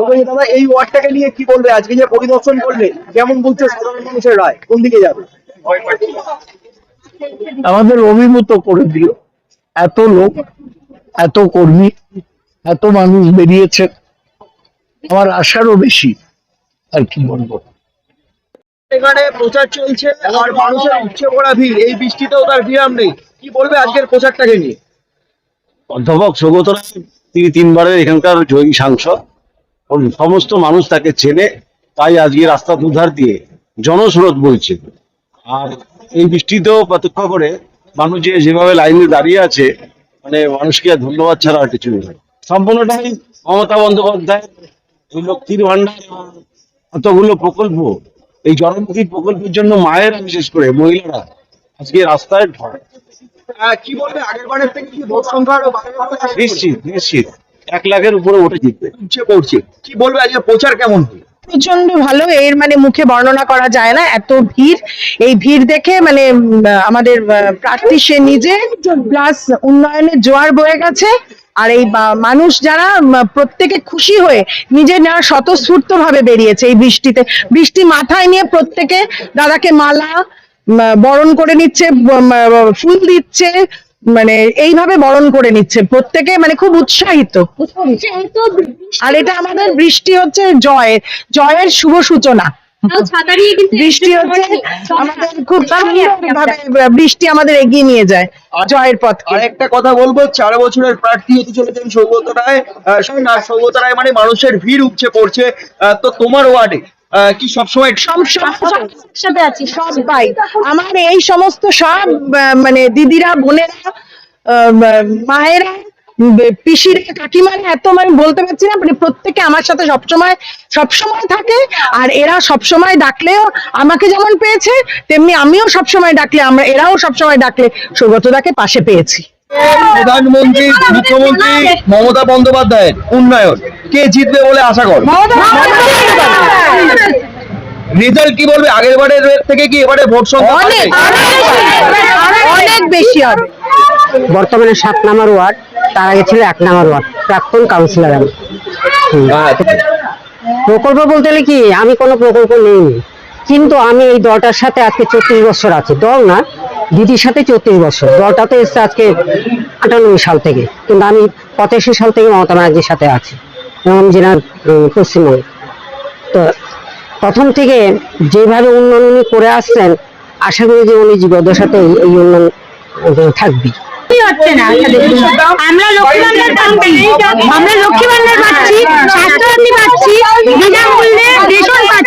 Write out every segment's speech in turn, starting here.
বলছি দাদা এই ওয়ার্ডটাকে নিয়ে কি বলবে? আজকে যে পরিদর্শন করলে কেমন বুঝছে সাধারণ মানুষের রায়? কোন দিকে যাবে? আমাদের অভিভূত করে দিল। এত লোক এত কর্মী এত মানুষ বেরিয়েছে। আমার আশারও বেশি আর কি বলব। এখানে প্রচার চলছে আর মানুষের উঠছে পড়া ভিড়। এই বৃষ্টিতেও তার বিরাম নেই। কি বলবে আজকের প্রচারটাকে নিয়ে? অধ্যাপক সৌগত রায় তিনি তিনবারের এখানকার জয়ী সাংসদ সমস্ত মানুষ তাকে চেনে, তাই আজকে রাস্তা দুধার দিয়ে জনস্রোত বইছে। আর এই বৃষ্টিতেও প্রত্যক্ষ করে মানুষ যে যেভাবে লাইনে দাঁড়িয়ে আছে মানে মানুষকে আর ধন্যবাদ ছাড়া আর কিছু নেই। সম্পূর্ণটাই মমতা বন্দ্যোপাধ্যায় লক্ষ্মীর ভান্ডার এবং কতগুলো প্রকল্প, এই জনমুখী প্রকল্পের জন্য মায়েরা বিশেষ করে, মহিলারা আজকে রাস্তায় ঢল কি বলবে? আগের বারের থেকে কি ভোট সংখ্যা আরও নিশ্চিত নিশ্চিত। এক লাখের উপরে ওঠে জিতবে। উঠছে পড়ছে কি বলবে আজকে? প্রচার কেমন হলো? প্রচণ্ড ভালো। এর মানে মুখে বর্ণনা করা যায় না। এত ভিড়। এই ভিড় দেখে মানে আমাদের প্রার্থী সে নিজে প্লাস উন্নয়নের জোয়ার বয়ে গেছে। আর এই মানুষ যারা প্রত্যেকে খুশি হয়ে নিজের নেওয়া স্বতঃস্ফূর্ত ভাবে বেরিয়েছে এই বৃষ্টিতে। বৃষ্টি মাথায় নিয়ে প্রত্যেকে দাদাকে মালা বরণ করে নিচ্ছে ফুল দিচ্ছে মানে এইভাবে বরণ করে নিচ্ছে। প্রত্যেকে মানে খুব উৎসাহিত। আর এটা আমাদের বৃষ্টি হচ্ছে জয়ের জয়ের শুভ সূচনা। বৃষ্টি হচ্ছে আমাদের খুব বৃষ্টি আমাদের এগিয়ে নিয়ে যায় জয়ের পথ আর একটা কথা বলব চার বছরের প্রার্থী হতে চলেছেন সৌগত রায়। আহ, শোন না সৌগত রায় মানে মানুষের ভিড় উপচে পড়ছে। আহ, তো তোমার ওয়ার্ডে কি সব সব একসাথে আছি সব ভাই আমার এই সমস্ত সব মানে দিদিরা বোনেরা মায়েরা পিসিরা কাকিমারা এত মানে বলতে পারছি না মানে প্রত্যেকে আমার সাথে সবসময় সবসময় থাকে আর এরা সবসময় ডাকলেও আমাকে যেমন পেয়েছে তেমনি আমিও সবসময় ডাকলে আমরা এরাও সবসময় ডাকলে সৌগতদাকে পাশে পেয়েছি। প্রধানমন্ত্রী মুখ্যমন্ত্রী মমতা বন্দ্যোপাধ্যায়ের উন্নয়ন। কে জিতবে বলে আশা কর? রেজাল্ট কি বলবে? আগের বারের থেকে কি এবারে ভোট সংখ্যা অনেক বেশি হবে বর্তমানে সাত নাম্বার ওয়ার্ড তার আগে ছিল এক নাম্বার ওয়ার্ড প্রাক্তন কাউন্সিলর আমি। হ্যাঁ, প্রকল্প বলতে গেলে কি আমি কোনো প্রকল্প নেই কিন্তু আমি এই দলটার সাথে আজকে চৌত্রিশ বছর আছি। দল না দিদির সাথে চৌত্রিশ বছর। দলটা তো এসছে আজকে আটানব্বই সাল থেকে। কিন্তু আমি পঁচাশি সাল থেকে মমতা ব্যানার্জির সাথে আছি। এবং জেলার পশ্চিমবঙ্গে। তো প্রথম থেকে যেভাবে উন্নয়ন উনি করে আসছেন, আশা করি যে উনি জীবদশাতে এই উন্নয়ন না? আমরা লক্ষ্মী ভান্ডার পাচ্ছি আমরা লক্ষ্মী পাচ্ছি, স্বাস্থ্যসাথী পাচ্ছি, বিনামূল্যে রেশন পাচ্ছি।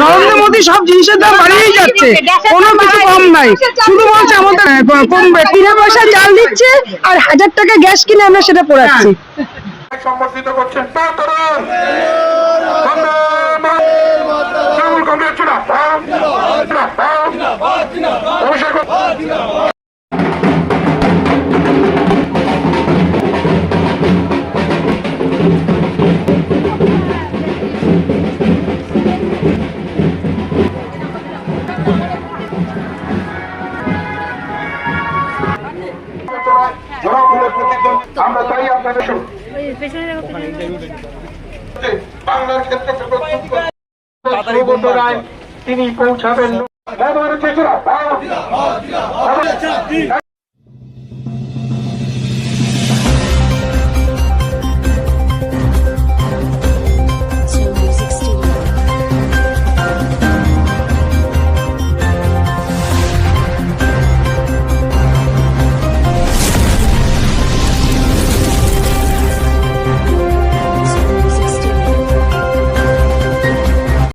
নরেন্দ্র মোদী সব জিনিসের দাম বাড়িয়েই যাচ্ছে। কোনো কিছু কম নাই। শুধু বলছে আমাদের কমবে। বিনা পয়সা চাল দিচ্ছে আর হাজার টাকা গ্যাস কিনে আমরা সেটা পোড়াচ্ছি। সম্বর্ধিত করছেন আমরা আপনাদের বাংলার ক্ষেত্রে রায় তিনি পৌঁছাবেন। ব্যবহারের চেষ্টা।